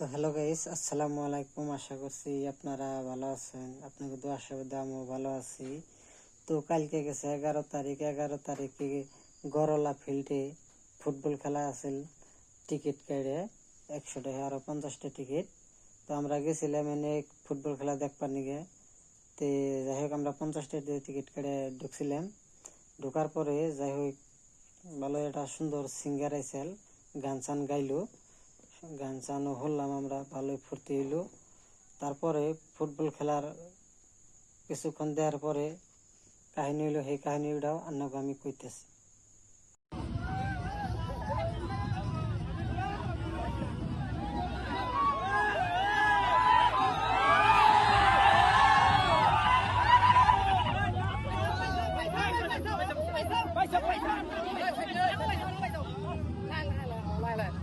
তো hello guys, আসসালামু আলাইকুম। আশা করছি আপনারা ভালো আছেন। আপনাকে দোয়া আশীর্বাদে আমিও ভালো আছি। তো কালকে গেছে এগারো তারিখ। এগারো তারিখে গরলা ফিল্ডে ফুটবল খেলা আছিল, টিকিট কেটে একশো টাকা আরও পঞ্চাশটা টিকিট। তো আমরা গেছিলাম এনে ফুটবল খেলা দেখবার নিগে। তো যাই হোক, আমরা পঞ্চাশটা টিকিট কেটে ঢুকছিলাম। ঢোকার পরে যাই হোক, ভালো একটা সুন্দর সিঙ্গার আইসেল গান চান গাইলো। গান চানো হলাম আমরা ভালোই ফুর্তি হইল তারপরে ফুটবল খেলার কিছুক্ষণ দেওয়ার পরে কাহিনী হইল সেই কাহিনীটাও আপনাকে আমি কইতেছি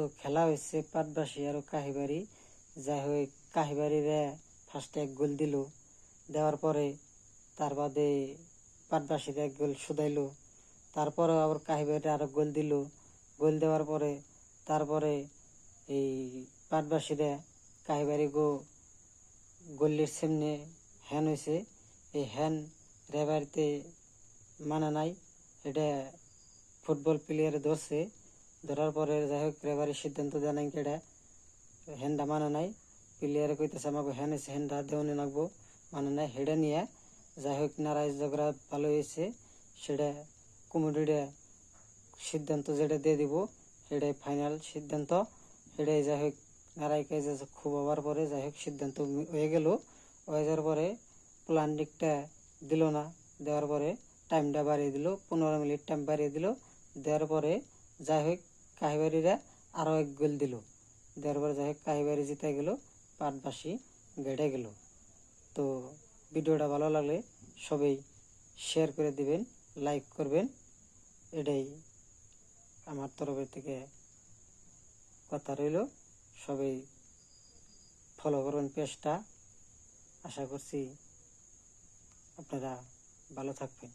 তো খেলা হয়েছে পাটবাসী আর কাহিবাড়ি যাই হোক কাহিবাড়িরে ফার্স্টে এক গোল দিল। দেওয়ার পরে তার বাদে পাটবাসীরা এক গোল শুধাইলো। তারপরে আবার কাহিবাড়ি আরও গোল দিল। গোল দেওয়ার পরে তারপরে এই পাটবাসীরা কাহিবাড়ি গো গোল্লির সামনে হ্যান হয়েছে এই হ্যান রেবারিতে মানা নাই। এটা ফুটবল প্লেয়ারে ধরছে ধরার পরে যাই হোক রেবারের সিদ্ধান্ত দেয় নাই কেডা। হ্যান্ডা মানে নাই। প্লেয়ারে কইতেছে আমাকে হ্যান এসে হ্যান্ডা দেওয়ানি লাগবো মানে নাই, হেডে নিয়ে যাই হোক নারায় ঝগড়া ভালো হয়েছে সেটা কমিটিটা সিদ্ধান্ত যেটা দিয়ে দিব সেটাই ফাইনাল সিদ্ধান্ত। সেটাই যাই হোক নারায় কাজে খুব হওয়ার পরে যাই হোক, সিদ্ধান্ত হয়ে গেল। হয়ে যাওয়ার পরে প্ল্যান দিকটা দিল না। দেওয়ার পরে টাইমটা বাড়িয়ে দিল, পনেরো মিনিট টাইম বাড়িয়ে দিল। দেওয়ার পরে যাই হোক কাহিবাড়িরা আরও এক গোল দিল। দেওয়ার পরে যাই হোক কাহিবাড়ি জিতে গেল পাটবাসী গেড়ে গেল। তো ভিডিওটা ভালো লাগলে সবাই শেয়ার করে দিবেন লাইক করবেন। এটাই আমার তরফের থেকে কথা রইল। সবাই ফলো করবেন পেজটা আশা করছি আপনারা ভালো থাকবেন।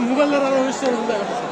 무갈라라는 옷이 없는데.